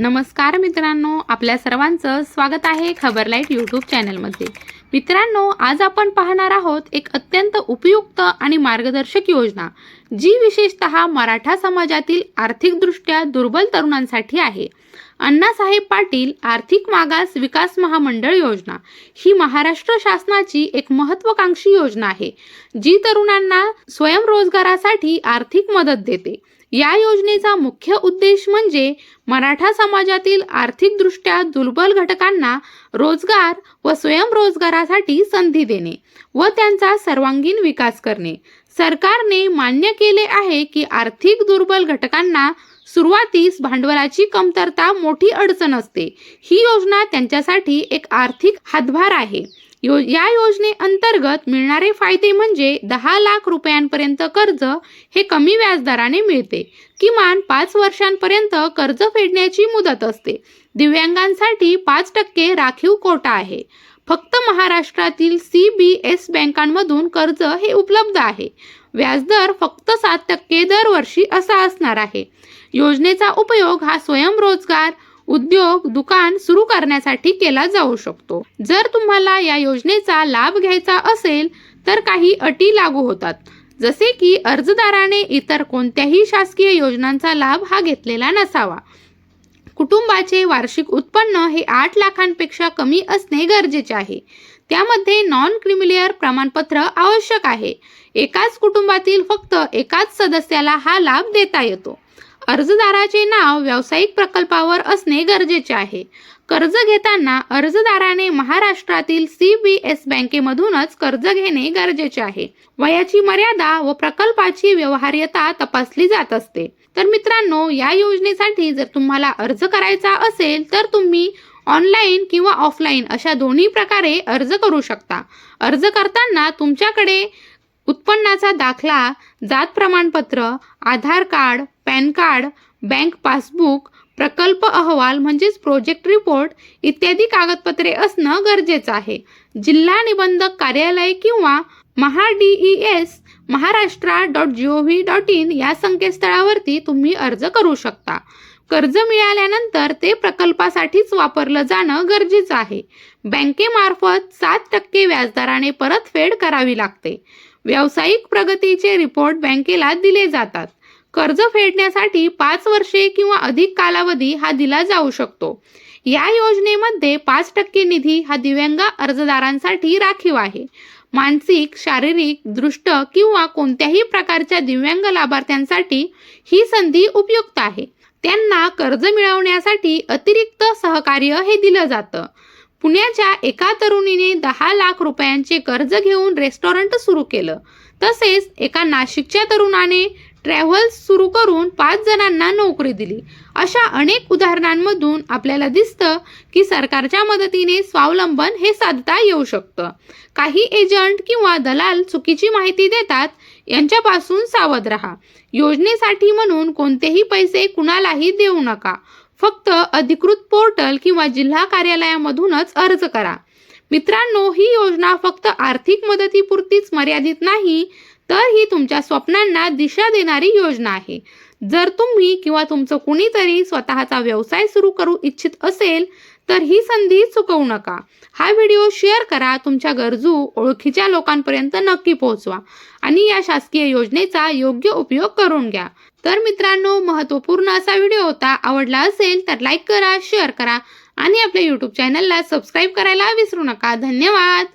नमस्कार मित्रांनो आपल्या सर्वांचं स्वागत आहे खबरलाईट यूट्यूब चॅनलमध्ये. मित्रांनो आज आपण पाहणार आहोत एक अत्यंत उपयुक्त आणि मार्गदर्शक योजना जी विशेषतः मराठा समाजातील आर्थिकदृष्ट्या दुर्बल तरुणांसाठी आहे. अण्णासाहेब पाटील आर्थिक मागास विकास महामंडळ योजना ही महाराष्ट्र शासनाची एक महत्त्वाकांक्षी योजना आहे जी तरुणांना स्वयंरोजगारासाठी आर्थिक मदत देते. या योजनेचा मुख्य उद्देश म्हणजे मराठा समाजातील आर्थिकदृष्ट्या दुर्बल घटकांना रोजगार व स्वयंरोजगारासाठी संधी देणे व त्यांचा सर्वांगीण विकास करणे. सरकारने मान्य केले आहे की आर्थिक दुर्बल घटकांना सुरुवातीस भांडवलाची कमतरता मोठी अडचण असते. ही योजना त्यांच्यासाठी एक आर्थिक हातभार आहे. यो या योजनेअंतर्गत मिळणारे फायदे म्हणजे दहा लाख रुपयांपर्यंत कर्ज हे कमी व्याजदराने मिळते. किमान पाच वर्षांपर्यंत कर्ज फेडण्याची मुदत असते. दिव्यांगांसाठी पाच टक्के राखीव कोटा आहे. फक्त महाराष्ट्रातील सी बी एस बँकांमधून कर्ज हे उपलब्ध आहे. व्याजदर फक्त सात टक्के दरवर्षी असा असणार आहे. योजनेचा उपयोग हा स्वयंरोजगार उद्योग दुकान सुरू करण्यासाठी केला जाऊ शकतो. जर तुम्हाला या योजनेचा लाभ घ्यायचा असेल तर काही अटी लागू होतात. जसे की अर्जदाराने इतर कोणत्याही शासकीय योजनांचा लाभ हा घेतलेला नसावा. कुटुंबाचे वार्षिक उत्पन्न हे आठ लाखांपेक्षा कमी असणे गरजेचे आहे. त्यामध्ये नॉन क्रिमिलेअर प्रमाणपत्र आवश्यक आहे. एकाच कुटुंबातील फक्त एकाच सदस्याला हा लाभ देता येतो. अर्जदाराचे नाव व्यावसायिक प्रकल्पावर असणे गरजेचे आहे. कर्ज घेताना अर्जदाराने महाराष्ट्रातील सी बी एस बँकेमधूनच कर्ज घेणे गरजेचे आहे. वयाची मर्यादा व प्रकल्पाची व्यवहार्यता तपासली जात असते. तर मित्रांनो या योजनेसाठी जर तुम्हाला अर्ज करायचा असेल तर तुम्ही ऑनलाईन किंवा ऑफलाईन अशा दोन्ही प्रकारे अर्ज करू शकता. अर्ज करताना तुमच्याकडे उत्पन्नाचा दाखला जात प्रमाणपत्र Aadhaar card pan card bank passbook प्रकल्प अहवाल म्हणजेच प्रोजेक्ट रिपोर्ट इत्यादी कागदपत्रे असणं गरजेचं आहे. जिल्हा निबंधक कार्यालय किंवा Maha D E S Maharashtra dot G O V dot in या संकेतस्थळावरती तुम्ही अर्ज करू शकता. कर्ज मिळाल्यानंतर ते प्रकल्पासाठीच वापरलं जाणं गरजेचं आहे. बँकेमार्फत सात टक्के व्याजदराने परतफेड करावी लागते. व्यावसायिक प्रगतीचे रिपोर्ट बँकेला दिले जातात. कर्ज फेडण्यासाठी पाच वर्षे किंवा अधिक कालावधी हा दिला जाऊ शकतो. या योजनेमध्ये पाच टक्के निधी हा दिव्यांग अर्जदारांसाठी राखीव आहे. मानसिक शारीरिक दृष्ट किंवा कोणत्याही प्रकारच्या दिव्यांग लाभार्थ्यांसाठी ही संधी उपयुक्त आहे. त्यांना कर्ज मिळवण्यासाठी अतिरिक्त सहकार्य हे दिलं जातं. पुण्याच्या एका तरुणीने दहा लाख रुपयांचे कर्ज घेऊन रेस्टॉरंट सुरू केलं. तसेच एका नाशिकच्या तरुणाने ट्रॅव्हल्स सुरू करून पाच जणांना नोकरी दिली. अशा अनेक उदाहरणांमधून आपल्याला दिसतं की सरकारच्या मदतीने स्वावलंबन हे साधता येऊ शकतं. काही एजंट किंवा दलाल चुकीची माहिती देतात यांच्यापासून सावध राहा. योजनेसाठी म्हणून कोणतेही पैसे कुणालाही देऊ नका. फक्त अधिकृत पोर्टल किंवा जिल्हा कार्यालयामधूनच अर्ज करा. मित्रांनो ही योजना फक्त आर्थिक मदतीपुरतीच मर्यादित नाही तर ही तुमच्या स्वप्नांना दिशा देणारी योजना आहे. जर तुम्ही किंवा तुमचं कुणीतरी स्वतःचा व्यवसाय सुरू करू इच्छित असेल तर ही संधी चुकवू नका. हा व्हिडिओ शेअर करा तुमच्या गरजू ओळखीच्या लोकांपर्यंत नक्की पोहोचवा आणि या शासकीय योजनेचा योग्य उपयोग करून घ्या. तर मित्रांनो महत्त्वपूर्ण असा व्हिडिओ होता आवडला असेल तर लाईक करा शेअर करा आणि आपल्या यूट्यूब चॅनलला सबस्क्राईब करायला विसरू नका. धन्यवाद!